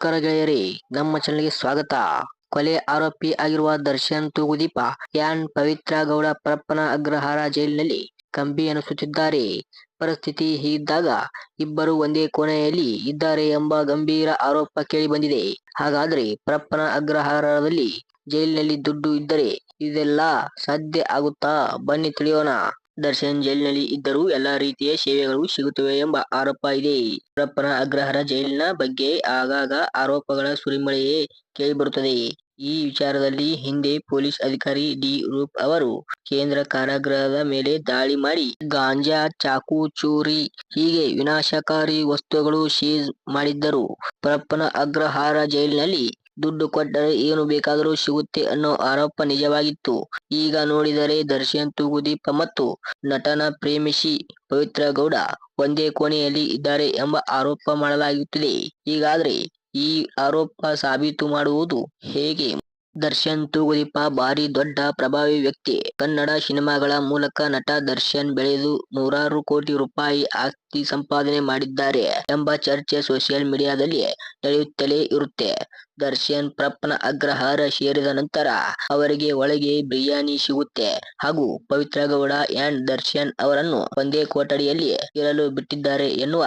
ನಮಸ್ಕಾರ ಗೆಳೆಯರೇ ನಮ್ಮ ಚಾನಲ್ಗೆ ಸ್ವಾಗತ. ಕೊಲೆ ಆರೋಪಿ ಆಗಿರುವ ದರ್ಶನ್ ತೂಗುದೀಪ, ಯಾನ್ ಪವಿತ್ರ ಗೌಡ ಪರಪ್ಪನ ಅಗ್ರಹಾರ ಜೈಲಿನಲ್ಲಿ ಕಂಬಿ ಅನಿಸುತ್ತಿದ್ದಾರೆ ಪರಿಸ್ಥಿತಿ ಹೀಗಿದ್ದಾಗ ಇಬ್ಬರು ಒಂದೇ ಕೋಣೆಯಲ್ಲಿ ಇದ್ದಾರೆ ಎಂಬ ಗಂಭೀರ ಆರೋಪ ಕೇಳಿ ಬಂದಿದೆ ಹಾಗಾದ್ರೆ ಪರಪ್ಪನ ಅಗ್ರಹಾರದಲ್ಲಿ ಜೈಲಿನಲ್ಲಿ ದುಡ್ಡು ಇದ್ದರೆ ಇದೆಲ್ಲ ಸಾಧ್ಯ ಆಗುತ್ತಾ? ಬನ್ನಿ ತಿಳಿಯೋಣ. ದರ್ಶನ್ ಜೈಲಿನಲ್ಲಿ ಇದ್ದರೂ ಎಲ್ಲಾ ರೀತಿಯ ಸೇವೆಗಳು ಸಿಗುತ್ತವೆ ಎಂಬ ಆರೋಪ ಇದೆ. ಪರಪ್ಪನ ಅಗ್ರಹಾರ ಜೈಲಿನ ಬಗ್ಗೆ ಆಗಾಗ ಆರೋಪಗಳ ಸುರಿಮಳೆಯೇ ಕೇಳಿಬರುತ್ತದೆ. ಈ ವಿಚಾರದಲ್ಲಿ ಹಿಂದೆ ಪೊಲೀಸ್ ಅಧಿಕಾರಿ ಡಿ. ರೂಪ್ ಅವರು ಕೇಂದ್ರ ಕಾರಾಗೃಹದ ಮೇಲೆ ದಾಳಿ ಮಾಡಿ, ಗಾಂಜಾ, ಚಾಕು, ಚೂರಿ ಹೀಗೆ ವಿನಾಶಕಾರಿ ವಸ್ತುಗಳು ಸೀಜ್ ಮಾಡಿದ್ದರು. ಪರಪ್ಪನ ಅಗ್ರಹಾರ ಜೈಲಿನಲ್ಲಿ ದುಡ್ಡು ಕೊಟ್ಟರೆ ಏನು ಬೇಕಾದರೂ ಸಿಗುತ್ತೆ ಅನ್ನೋ ಆರೋಪ ನಿಜವಾಗಿತ್ತು. ಈಗ ನೋಡಿದರೆ ದರ್ಶನ್ ತೂಗುದೀಪ ಮತ್ತು ನಟನ ಪ್ರೇಮಿಸಿ ಪವಿತ್ರ ಗೌಡ ಒಂದೇ ಕೋಣೆಯಲ್ಲಿ ಇದ್ದಾರೆ ಎಂಬ ಆರೋಪ ಮಾಡಲಾಗುತ್ತಿದೆ. ಹೀಗಾದ್ರೆ ಈ ಆರೋಪ ಸಾಬೀತು ಮಾಡುವುದು ಹೇಗೆ? ದರ್ಶನ್ ತೂಗುದೀಪ, ಭಾರಿ ದೊಡ್ಡ ಪ್ರಭಾವಿ ವ್ಯಕ್ತಿ. ಕನ್ನಡ ಸಿನಿಮಾಗಳ ಮೂಲಕ ನಟ ದರ್ಶನ್ ಬೆಳೆದು ನೂರಾರು ಕೋಟಿ ರೂಪಾಯಿ ಆಸ್ತಿ ಸಂಪಾದನೆ ಮಾಡಿದ್ದಾರೆ ಎಂಬ ಚರ್ಚೆ ಸೋಷಿಯಲ್ ಮೀಡಿಯಾದಲ್ಲಿ ನಡೆಯುತ್ತಲೇ ಇರುತ್ತೆ. ದರ್ಶನ್ ಪ್ರಪ್ನ ಅಗ್ರಹಾರ ಸೇರಿದ ನಂತರ ಅವರಿಗೆ ಒಳಗೆ ಬಿರಿಯಾನಿ ಸಿಗುತ್ತೆ ಹಾಗೂ ಪವಿತ್ರ ಗೌಡ ಅಂಡ್ ದರ್ಶನ್ ಅವರನ್ನು ಒಂದೇ ಕೊಠಡಿಯಲ್ಲಿ ಇರಲು ಬಿಟ್ಟಿದ್ದಾರೆ ಎನ್ನುವ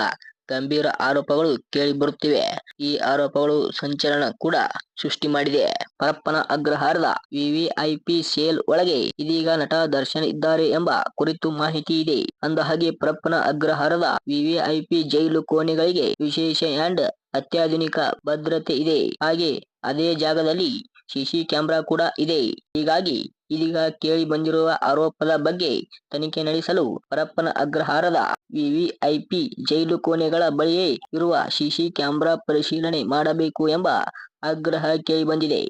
ಗಂಭೀರ ಆರೋಪಗಳು ಕೇಳಿ ಬರುತ್ತಿವೆ. ಈ ಆರೋಪಗಳು ಸಂಚಲನ ಕೂಡ ಸೃಷ್ಟಿ ಮಾಡಿದೆ. ಪರಪ್ಪನ ಅಗ್ರಹಾರದ ವಿವಿಐಪಿ ಸೇಲ್ ಒಳಗೆ ಇದೀಗ ನಟ ದರ್ಶನ್ ಇದ್ದಾರೆ ಎಂಬ ಕುರಿತು ಮಾಹಿತಿ ಇದೆ. ಅಂದ ಹಾಗೆ ಪರಪ್ಪನ ಅಗ್ರಹಾರದ ವಿವಿಐಪಿ ಜೈಲು ಕೋಣೆಗಳಿಗೆ ವಿಶೇಷ ಅಂಡ್ ಅತ್ಯಾಧುನಿಕ ಭದ್ರತೆ ಇದೆ. ಹಾಗೆ ಅದೇ ಜಾಗದಲ್ಲಿ ಸಿಸಿ ಕ್ಯಾಮೆರಾ ಕೂಡ ಇದೆ. ಹೀಗಾಗಿ ಇದೀಗ ಕೇಳಿ ಬಂದಿರುವ ಆರೋಪದ ಬಗ್ಗೆ ತನಿಖೆ ನಡೆಸಲು ಪರಪ್ಪನ ಅಗ್ರಹಾರದ ವಿವಿಐಪಿ ಜೈಲು ಕೋಣೆಗಳ ಬಳಿಯೇ ಇರುವ ಸಿಸಿ ಕ್ಯಾಮೆರಾ ಪರಿಶೀಲನೆ ಮಾಡಬೇಕು ಎಂಬ ಆಗ್ರಹ ಕೇಳಿ ಬಂದಿದೆ.